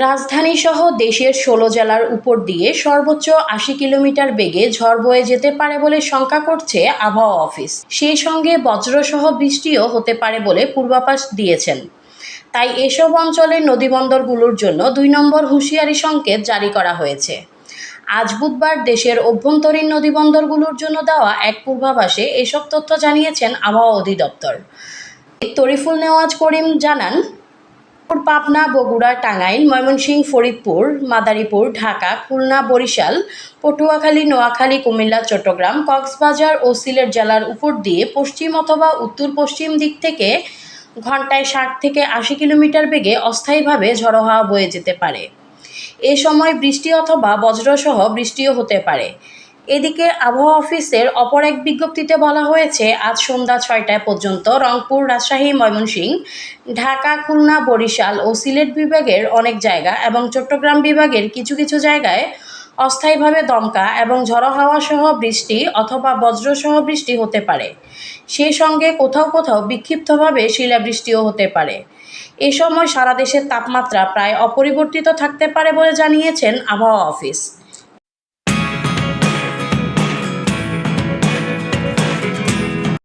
রাজধানী সহ দেশের ষোলো জেলার উপর দিয়ে সর্বোচ্চ আশি কিলোমিটার বেগে ঝড় বয়ে যেতে পারে বলে শঙ্কা করছে আবহাওয়া অফিস। সেই সঙ্গে বজ্রসহ বৃষ্টিও হতে পারে বলে পূর্বাভাস দিয়েছেন। তাই এসব অঞ্চলের নদীবন্দরগুলোর জন্য দুই নম্বর হুঁশিয়ারি সংকেত জারি করা হয়েছে। আজ বুধবার দেশের অভ্যন্তরীণ নদীবন্দরগুলোর জন্য দেওয়া এক পূর্বাভাসে এসব তথ্য জানিয়েছেন আবহাওয়া অধিদপ্তর। তরিফুল নেওয়াজ করিম জানান পাবনা, বগুড়া, টাঙ্গাইল, ময়মনসিংহ, ফরিদপুর, মাদারীপুর, ঢাকা, খুলনা, বরিশাল, পটুয়াখালী, নোয়াখালী, কুমিল্লা, চট্টগ্রাম, কক্সবাজার ও সিলেট জেলার উপর দিয়ে পশ্চিম অথবা উত্তর পশ্চিম দিক থেকে ঘন্টায় ষাট থেকে আশি কিলোমিটার বেগে অস্থায়ীভাবে ঝড়ো হাওয়া বয়ে যেতে পারে। এ সময় বৃষ্টি অথবা বজ্রসহ বৃষ্টিও হতে পারে। এদিকে আবহাওয়া অফিসের অপর এক বিজ্ঞপ্তিতে বলা হয়েছে, আজ সন্ধ্যা ছয়টায় পর্যন্ত রংপুর, রাজশাহী, ময়মনসিংহ, ঢাকা, খুলনা, বরিশাল ও সিলেট বিভাগের অনেক জায়গা এবং চট্টগ্রাম বিভাগের কিছু কিছু জায়গায় অস্থায়ীভাবে দমকা এবং ঝড়ো হাওয়া সহ বৃষ্টি অথবা বজ্রসহ বৃষ্টি হতে পারে। সেই সঙ্গে কোথাও কোথাও বিক্ষিপ্তভাবে শিলাবৃষ্টিও হতে পারে। এ সময় সারা দেশের তাপমাত্রা প্রায় অপরিবর্তিত থাকতে পারে বলে জানিয়েছেন আবহাওয়া অফিস।